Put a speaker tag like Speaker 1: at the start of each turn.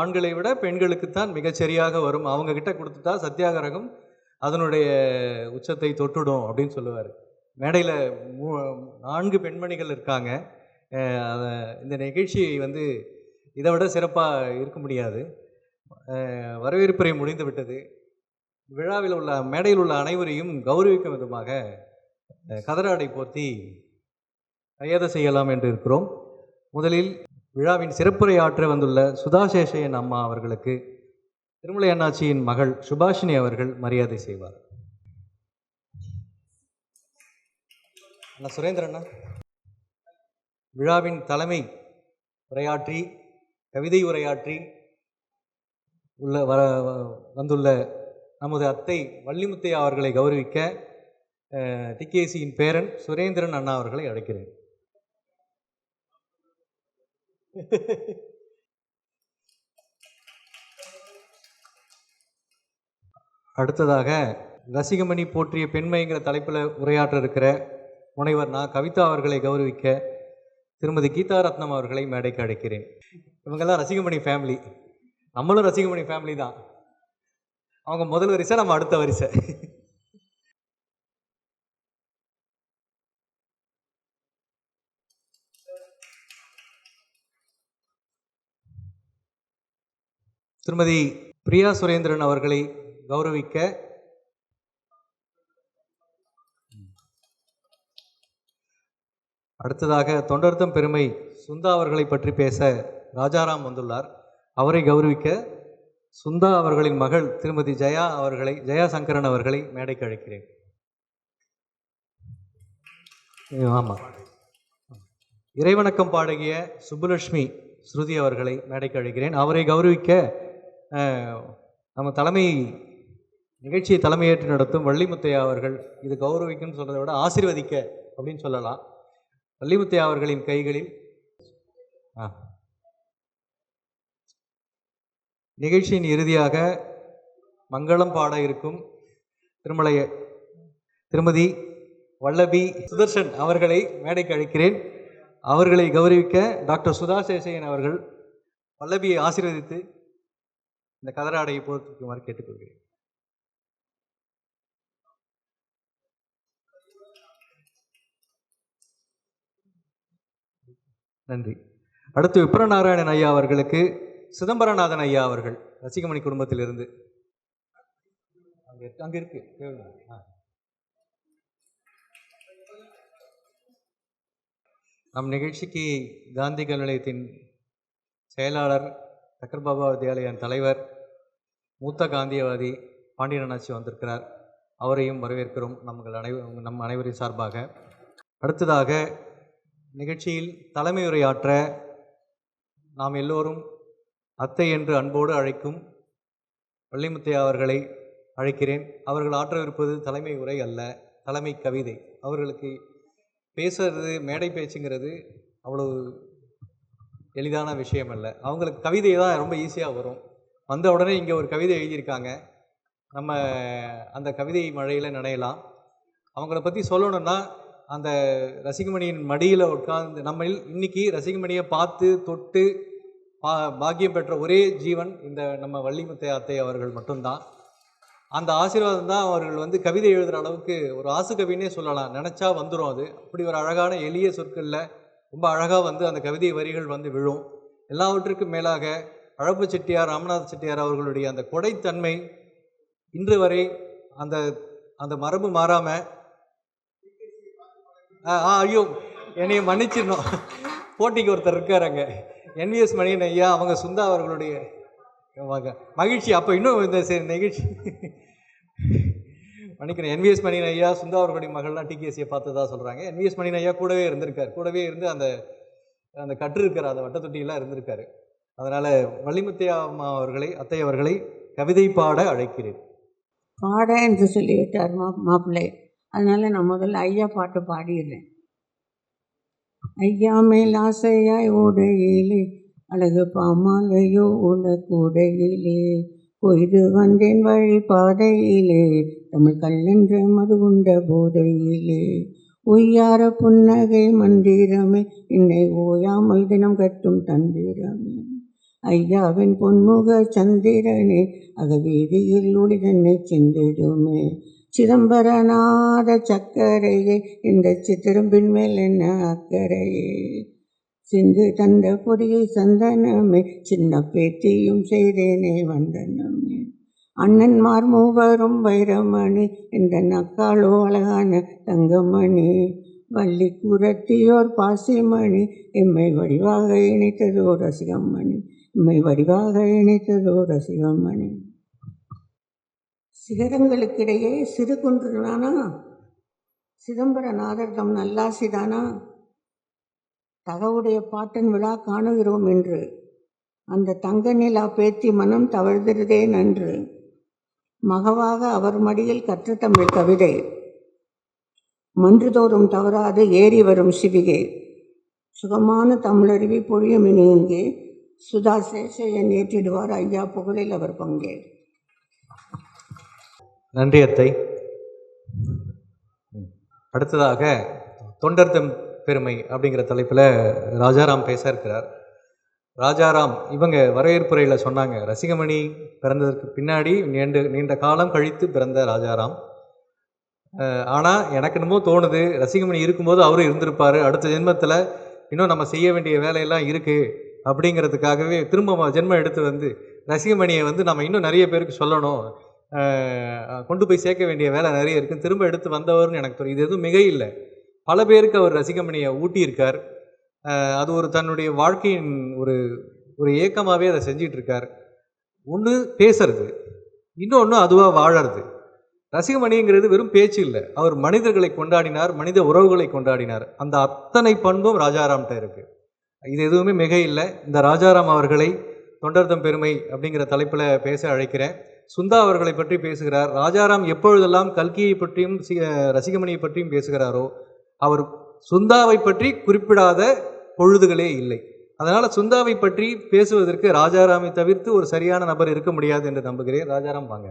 Speaker 1: ஆண்களை விட பெண்களுக்குத்தான் மிகச்சரியாக வரும். அவங்க கிட்ட கொடுத்துட்டா சத்தியாகிரகம் அதனுடைய உச்சத்தை தொட்டுடும் அப்படின்னு சொல்லுவார். மேடையில் மூ நான்கு பெண்மணிகள் இருக்காங்க. இந்த நிகழ்ச்சி வந்து இதை விட சிறப்பாக இருக்க முடியாது. வரவேற்புரை முடிந்து விட்டது. விழாவில் உள்ள மேடையில் உள்ள அனைவரையும் கௌரவிக்கும் விதமாக கதராடை போர்த்தி கையெத செய்யலாம் என்று இருக்கிறோம். முதலில் விழாவின் சிறப்புரையாற்ற வந்துள்ள சுதாசேஷையன் அம்மா அவர்களுக்கு திருமலை அண்ணாச்சியின் மகள் சுபாஷினி அவர்கள் மரியாதை செய்வார். அண்ணா சுரேந்திர அண்ணா. விழாவின் தலைமை உரையாற்றி கவிதை உரையாற்றி உள்ள வர வந்துள்ள நமது அத்தை வள்ளிமுத்தையா அவர்களை கௌரவிக்க டிகேசியின் பேரன் சுரேந்திரன் அண்ணா அவர்களை அழைக்கிறேன். அடுத்ததாக ரசிகமணி போற்றிய பெண்மைங்கிற தலைப்பில் உரையாற்ற இருக்கிற முனைவர் நான் கவிதா அவர்களை கௌரவிக்க திருமதி கீதா ரத்னம் அவர்களை மேடைக்கு அழைக்கிறேன். இவங்கெல்லாம் ரசிகமணி ஃபேமிலி நம்மளும் ரசிகமணி ஃபேமிலி தான். அவங்க முதல் வரிசை நம்ம அடுத்த வரிசை. திருமதி பிரியா சுரேந்திரன் அவர்களை கௌரவிக்க அடுத்ததாக தொண்டர்த்தம் பெருமை சுந்தா அவர்களை பற்றி பேச ராஜாராம் வந்துள்ளார். அவரை கௌரவிக்க சுந்தா அவர்களின் மகள் திருமதி ஜெயா அவர்களை ஜெயா சங்கரன் அவர்களை மேடைக்கு அழைக்கிறேன். ஆமாம் இறைவணக்கம் பாடகிய சுப்புலட்சுமி ஸ்ருதி அவர்களை மேடைக்கு அழைக்கிறேன். அவரை கௌரவிக்க நம்ம தலைமை நிகழ்ச்சியை தலைமையேற்று நடத்தும் வள்ளிமுத்தையா அவர்கள் இது கௌரவிக்கும்னு சொல்கிறத விட ஆசீர்வதிக்க அப்படின்னு சொல்லலாம் வள்ளிமுத்தையா அவர்களின் கைகளில் ஆ. நிகழ்ச்சியின் இறுதியாக மங்களம் பாட இருக்கும் திருமலைய திருமதி வல்லபி சுதர்ஷன் அவர்களை மேடைக்கு அழைக்கிறேன் அவர்களை கௌரவிக்க டாக்டர் சுதா சேசையன் அவர்கள் வல்லபியை ஆசீர்வதித்து இந்த கதராடையை போட்டுக்குமாறு கேட்டுக்கொள்கிறேன். நன்றி. அடுத்து விப்ரநாராயணன் ஐயா அவர்களுக்கு சிதம்பரநாதன் ஐயா அவர்கள் ரசிகமணி குடும்பத்திலிருந்து. அங்க இருக்கு இருக்கு நம் நிகழ்ச்சிக்கு காந்தி கல் நிலையத்தின் செயலாளர் சக்கர்பாபா வித்யாலயன் தலைவர் மூத்த காந்தியவாதி பாண்டியனாச்சி வந்திருக்கிறார். அவரையும் வரவேற்கிறோம் நம்மங்கள் அனைவரும் நம் அனைவரின் சார்பாக. அடுத்ததாக நிகழ்ச்சியில் தலைமை உரையாற்ற நாம் எல்லோரும் அத்தை என்று அன்போடு அழைக்கும் வள்ளிமுத்தையா அவர்களை அழைக்கிறேன். அவர்கள் ஆற்றவிருப்பது தலைமை உரை அல்ல தலைமை கவிதை. அவர்களுக்கு பேசுறது மேடை பேச்சுங்கிறது அவ்வளவு எளிதான விஷயம் அல்ல அவங்களுக்கு கவிதை தான் ரொம்ப ஈஸியாக வரும். வந்த உடனே இங்கே ஒரு கவிதை எழுதியிருக்காங்க. நம்ம அந்த கவிதை மழையில் நனையலாம். அவங்கள பற்றி சொல்லணும்னா அந்த ரசிகமணியின் மடியில் உட்கார்ந்து நம்ம இன்னைக்கு ரசிகமணியை பார்த்து தொட்டு பா பாக்கியம் பெற்ற ஒரே ஜீவன் இந்த நம்ம வள்ளிமுத்தை அத்தை அவர்கள் மட்டும்தான். அந்த ஆசீர்வாதம் தான் அவர்கள் வந்து கவிதை எழுதுகிற அளவுக்கு ஒரு ஆசு கவினே சொல்லலாம். நினச்சா வந்துடும் அது. அப்படி ஒரு அழகான எளிய சொற்களில் ரொம்ப அழகாக வந்து அந்த கவிதை வரிகள் வந்து விழும். எல்லாவற்றுக்கும் மேலாக அழப்பு செட்டியார் ராமநாத செட்டியார் அவர்களுடைய அந்த கொடைத்தன்மை இன்று வரை அந்த அந்த மரபு மாறாமல் ஆ ஆ, ஐயோ என்னைய மன்னிச்சிடணும். போட்டிக்கு ஒருத்தர் இருக்கார் அங்கே என்விஎஸ் மணியன் ஐயா அவங்க சுந்தா அவர்களுடைய மகிழ்ச்சி. அப்போ இன்னும் இந்த சரி நிகழ்ச்சி. மன்னிக்கிறேன். என்விஎஸ் மணியன் ஐயா சுந்தா அவர்களுடைய மகள்லாம் டிகேசியை பார்த்ததா சொல்கிறாங்க என்விஎஸ் மணியன் ஐயா கூடவே இருந்திருக்கார். கூடவே இருந்து அந்த அந்த கற்று இருக்கிற அந்த வட்டத்தொட்டியெல்லாம் இருந்திருக்காரு. அதனால் வள்ளிமுத்தையா அம்மா அவர்களை அத்தை அவர்களை கவிதை பாட அழைக்கிறேன்.
Speaker 2: பாட என்று சொல்லிவிட்டார் மா மாப்பிள்ளை. அதனால் நான் முதல்ல ஐயா பாட்டு பாடிடுறேன். ஐயா மேல் ஆசையாய் ஓடையிலே அழகு பாமாலையோ உள்ள கூடையிலே கொய்து வந்தேன் வழி பாதையிலே தமிழ் கல்லென்ற மதுகுண்ட போதையிலே. உய்யார புன்னகை மந்திரமே என்னை ஓயாமல் தினம் கட்டும் தந்திரமே. ஐயாவின் பொன்முக சந்திரனே அகவீதியில் ஒளி தன்னை சிந்திடுமே சிதம்பரநாத சக்கரையே இந்த சித்திரம்பின் மேல் என்ன அக்கறையே? சிந்து தந்த பொடியை சந்தனமே சின்ன பேத்தியும் செய்தேனே வந்தனமே. அண்ணன்மார் மூவரும் வைரமணி இந்த நக்காளோ அழகான தங்கமணி. வள்ளி குரத்தியோர் பாசிமணி எம்மை வடிவாக இணைத்ததோ ரசிகமணி. உண்மை வடிவாக இணைத்ததோ ரசிகமணி. சிகரங்களுக்கிடையே சிறு குன்றுதானா சிதம்பரநாதர் தம் நல்லாசிதானா? தகவுடைய பாட்டன் விழா காணுகிறோம் என்று. அந்த தங்க நிலா பேத்தி மனம் தவழ்கிறதே நன்று. மகவாக அவர் மடியில் கற்ற தமிழ் கவிதை. மன்றுதோறும் தவறாது ஏறி வரும் சிவிகை. சுகமான தமிழருவி பொழியும் இனி இங்கே. சுதா சேஷையன் ஏற்றிடுவார். ஐயா புகழில் அவர் பங்கே
Speaker 1: நன்றி அத்தை. அடுத்ததாக அடுத்ததாக தொண்டர்தம் பெருமை அப்படிங்கிற தலைப்பில் ராஜாராம் பேச இருக்கிறார் ராஜாராம் இவங்க வரவேற்புரையில் சொன்னாங்க ரசிகமணி பிறந்ததற்கு பின்னாடி நீண்ட நீண்ட காலம் கழித்து பிறந்த ராஜாராம். ஆனால் எனக்கு என்னமோ தோணுது ரசிகமணி இருக்கும்போது அவரும் இருந்திருப்பார். அடுத்த ஜென்மத்தில் இன்னும் நம்ம செய்ய வேண்டிய வேலையெல்லாம் இருக்குது அப்படிங்கிறதுக்காகவே திரும்ப ஜென்மம் எடுத்து வந்து ரசிகமணியை வந்து நம்ம இன்னும் நிறைய பேருக்கு சொல்லணும். கொண்டு போய் சேர்க்க வேண்டிய வேலை நிறைய இருக்குது திரும்ப எடுத்து வந்தவர்னு எனக்கு தெரியும் இது எதுவும் மிக இல்லை பல பேருக்கு அவர் ரசிகமணியை ஊட்டியிருக்கார். அது ஒரு தன்னுடைய வாழ்க்கையின் ஒரு ஒரு ஏக்கமாகவே அதை செஞ்சிட்ருக்கார். ஒன்று பேசுறது. இன்னொன்று அதுவாக வாழறது. ரசிகமணிங்கிறது வெறும் பேச்சு இல்லை. அவர் மனிதர்களை கொண்டாடினார் மனித உறவுகளை கொண்டாடினார். அந்த அத்தனை பண்பும் ராஜாராம்கிட்ட இருக்குது இது எதுவுமே மிக இல்லை. இந்த ராஜாராம் அவர்களை தொண்டர்தம் பெருமை அப்படிங்கிற தலைப்பில் பேச அழைக்கிறேன். சுந்தா அவர்களை பற்றி பேசுகிறார். ராஜாராம் எப்பொழுதெல்லாம் கல்கியை பற்றியும் ரசிகமணியை பற்றியும் பேசுகிறாரோ அவர் சுந்தாவை பற்றி குறிப்பிடாத பொழுதுகளே இல்லை. அதனால் சுந்தாவை பற்றி பேசுவதற்கு ராஜாராமை தவிர்த்து ஒரு சரியான நபர் இருக்க முடியாது என்று நம்புகிறேன். ராஜாராம் வாங்க.